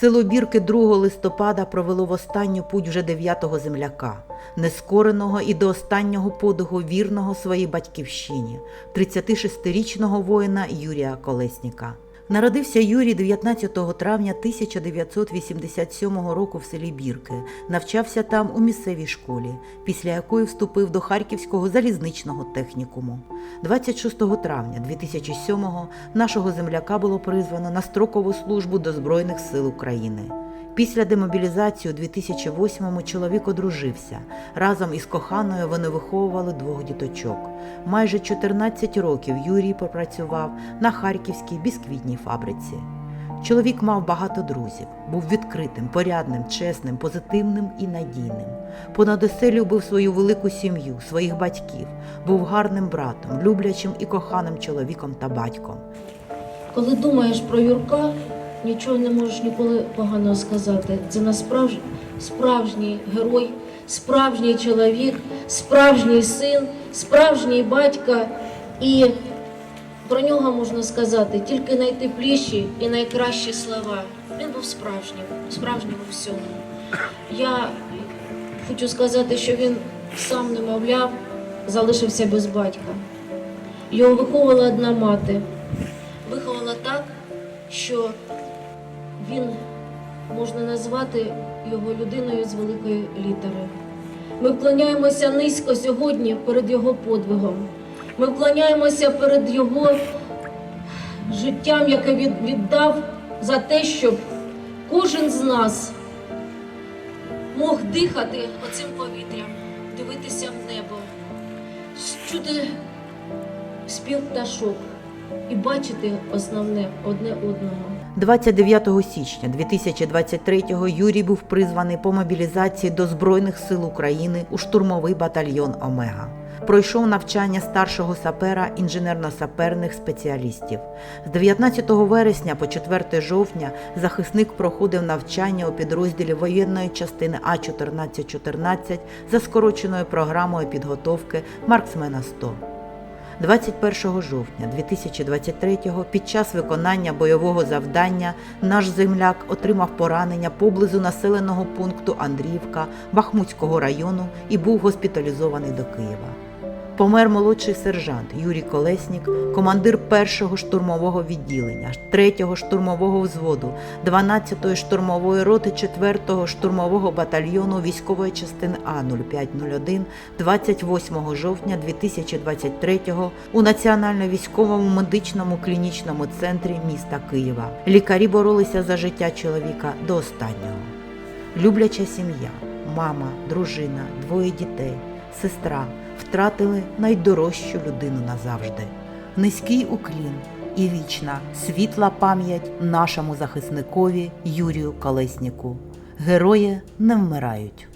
Село Бірки 2 листопада провело в останню путь вже дев'ятого земляка, нескореного і до останнього подиху вірного своїй батьківщині, 36-річного воїна Юрія Колесніка. Народився Юрій 19 травня 1987 року в селі Бірки. Навчався там у місцевій школі, після якої вступив до Харківського залізничного технікуму. 26 травня 2007-го нашого земляка було призвано на строкову службу до Збройних сил України. Після демобілізації у 2008-му чоловік одружився. Разом із коханою вони виховували двох діточок. Майже 14 років Юрій попрацював на харківській бісквітній фабриці. Чоловік мав багато друзів, був відкритим, порядним, чесним, позитивним і надійним. Понад усе любив свою велику сім'ю, своїх батьків, був гарним братом, люблячим і коханим чоловіком та батьком. Коли думаєш про Юрка, нічого не можеш ніколи поганого сказати. Це насправді справжній герой, справжній чоловік, справжній син, справжній батька. І про нього можна сказати тільки найтепліші і найкращі слова. Він був справжнім, справжнім у всьому. Я хочу сказати, що він сам немовляв, залишився без батька. Його виховувала одна мати виховала так, що він можна назвати його людиною з великої літери. Ми вклоняємося низько сьогодні перед його подвигом. Ми вклоняємося перед його життям, яке він віддав за те, щоб кожен з нас мог дихати оцим повітрям, дивитися в небо, чути спів пташок і бачити основне одне одного. 29 січня 2023-го Юрій був призваний по мобілізації до Збройних сил України у штурмовий батальйон Омега. Пройшов навчання старшого сапера інженерно-саперних спеціалістів. З 19 вересня по 4 жовтня захисник проходив навчання у підрозділі воєнної частини А1414 за скороченою програмою підготовки Марксмена 100. 21 жовтня 2023-го під час виконання бойового завдання наш земляк отримав поранення поблизу населеного пункту Андріївка Бахмутського району і був госпіталізований до Києва. Помер молодший сержант Юрій Колеснік, командир першого штурмового відділення, 3-го штурмового взводу, 12-ї штурмової роти 4-го штурмового батальйону військової частини А 0501 28 жовтня 2023-го у Національно-військовому медичному клінічному центрі міста Києва. Лікарі боролися за життя чоловіка до останнього. Любляча сім'я, мама, дружина, двоє дітей, сестра втратили найдорожчу людину назавжди. Низький уклін і вічна світла пам'ять нашому захисникові Юрію Колесніку. Герої не вмирають.